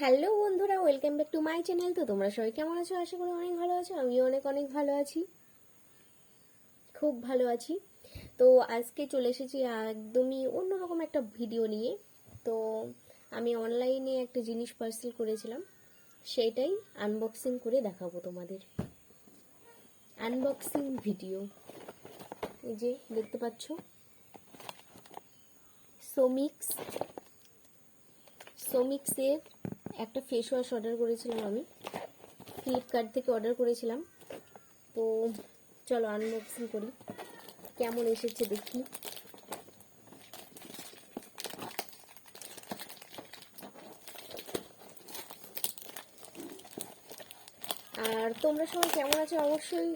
Hello বন্ধুরা, welcome back to my channel. তো তোমরা সবাই কেমন আছো? আশা করি অনেক ভালো আছো। আমিও অনেক অনেক ভালো আছি। খুব ভালো আছি। তো আজকে চলে এসেছি একদমই অন্যরকম একটা ভিডিও নিয়ে। তো আমি অনলাইনে একটা জিনিস পার্সেল করেছিলাম। সেটাই আনবক্সিং করে দেখাবো তোমাদের। আনবক্সিং ভিডিও এই যে, দেখতে পাচ্ছ? সোমিক্স সোমিক্সের একটা ফেস ওয়াশ অর্ডার করেছিলাম আমি। ফ্লিপকার্ট থেকে অর্ডার করেছিলাম। তো চলো আনবক্সিং করি। কেমন এসেছে দেখি। আর তোমরা সবাই কেমন আছো অবশ্যই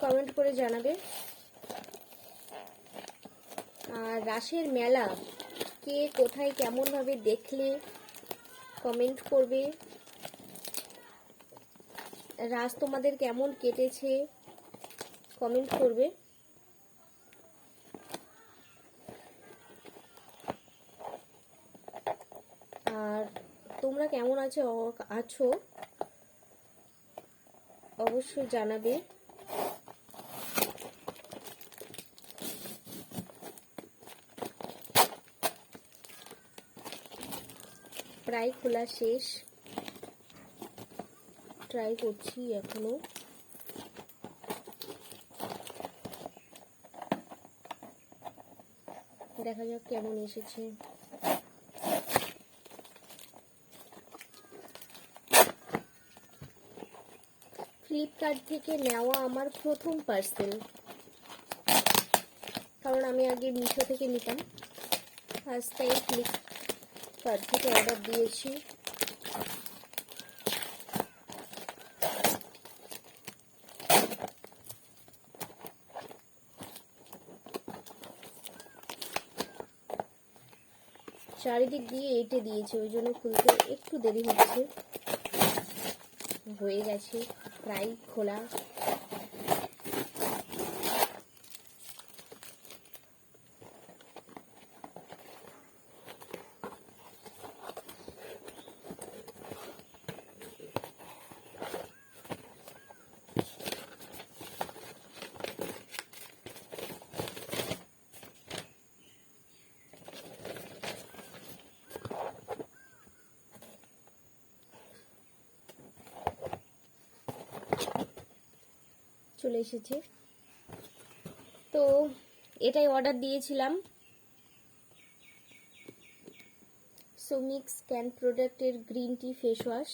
কমেন্ট করে জানাবে। আর রাসের মেলা কে কোথায় কেমনভাবে দেখলে কমেন্ট করবে? রাস তোমাদের কেমন কেটেছে? কমেন্ট করবে। আর তোমরা কেমন আছো? আছো? অবশ্যই জানাবে। প্রায় খোলা শেষ। ট্রাই করছি এখনও। দেখা যাক কেমন এসেছে। ফ্লিপকার্ট থেকে নেওয়া আমার প্রথম পার্সেল কারণ আমি আগে মিশো থেকে নিতাম। ফার্স্ট টাইম ফ্লিপকার্ট থেকে অর্ডার দিয়েছি? চারিদিক দিয়ে এঁটে দিয়েছে, ওই জন্য খুলতে একটু দেরি হচ্ছে। হয়ে গেছে, প্রায় খোলা। চলে এসেছে। তো এটাই অর্ডার দিয়েছিলাম। সোমিক্স ক্যান প্রোডাক্টের গ্রিন টি ফেস ওয়াশ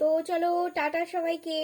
তো চলো, টাটা সবাইকে।